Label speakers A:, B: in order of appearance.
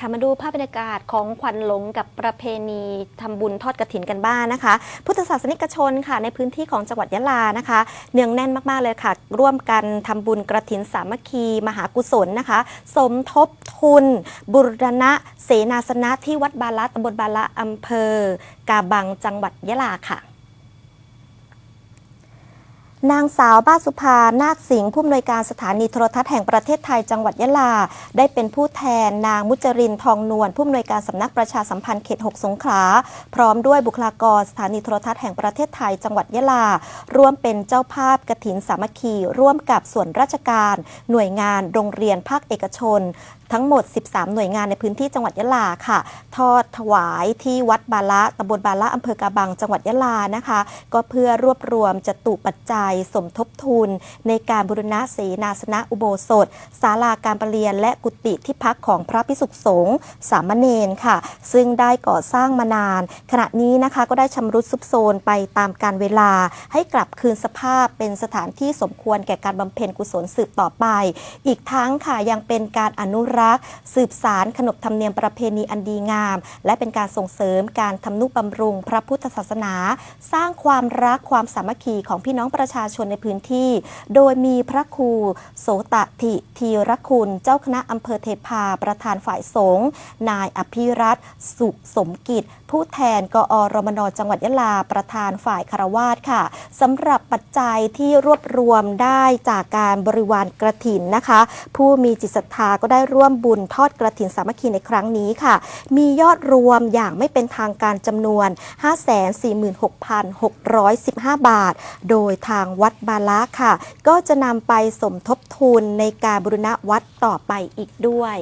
A: ค่ะมาดูภาพบรรยากาศของขวัญหลงกับประเพณีทำบุญทอดกระถินกันบ้างนะคะ พุทธศาสนิกชนค่ะ ในพื้นที่ของจังหวัดยะลานะคะ เนืองแน่นมากๆเลยค่ะ ร่วมกันทำบุญกระถินสามัคคี มหากุศลนะคะ สมทบทุน บุรณะ เสนาสนะที่วัดบาละตำบลบาละอำเภอกาบังจังหวัดยะลาค่ะ นางสาวบ้านสุภา นาคสิงห์ผู้อำนวยการสถานีโทรทัศน์แห่งประเทศไทยจังหวัดยะลา ได้เป็นผู้แทนนางมุจรินทองนวลผู้อำนวยการสำนักประชาสัมพันธ์เขต 6 สงขลา พร้อมด้วยบุคลากรสถานีโทรทัศน์แห่งประเทศไทยจังหวัดยะลา ร่วมเป็นเจ้าภาพกถินสามัคคี ร่วมกับส่วนราชการ หน่วยงาน โรงเรียนภาคเอกชน ทั้งหมด 13 หน่วยงานในพื้นที่จังหวัดยะลาค่ะ ทอดถวายที่วัดบาละตำบลบาละอำเภอกาบังจังหวัดยะลานะคะ ก็เพื่อรวบรวมจตุปัจจัยสมทบทุน ในการบุรณะเสนาสนะอุโบสถศาลาการประเรียน และกุฏิที่พักของพระพิสุขสงฆ์สามเณรค่ะ ซึ่งได้ก่อสร้างมานาน ขณะนี้นะคะก็ได้ชำรุดซุบโซนไปตามการเวลา ให้กลับคืนสภาพเป็นสถานที่สมควรแก่การบำเพ็ญกุศลสืบต่อไป อีกทั้งค่ะยังเป็นการอนุรักษ์สืบสารขนบธรรมเนียมประเพณีอันดีงาม และเป็นการส่งเสริมการทำนุบำรุงพระพุทธศาสนา สร้างความรักความสามัคคีของพี่น้องประชาชนในพื้นที่ โดยมีพระครู โสตติทีรคุณ เจ้าคณะอำเภอเทพาประธานฝ่ายสงฆ์นายอภิรัตสุขสมกิจ ผู้แทนกอรมนจังหวัดยะลาประธานฝ่ายคารวาสค่ะสำหรับปัจจัยที่รวบรวมได้จากการบริวารกระถินนะคะ ผู้มีจิตศรัทธาก็ได้ร่วมบุญทอดกระถินสามัคคีในครั้งนี้ค่ะ มียอดรวมอย่างไม่เป็นทางการจำนวน 546,615 บาท โดยทางวัดบาละค่ะ ก็จะนำไปสมทบทุนในการบุรณะวัดต่อไปอีกด้วย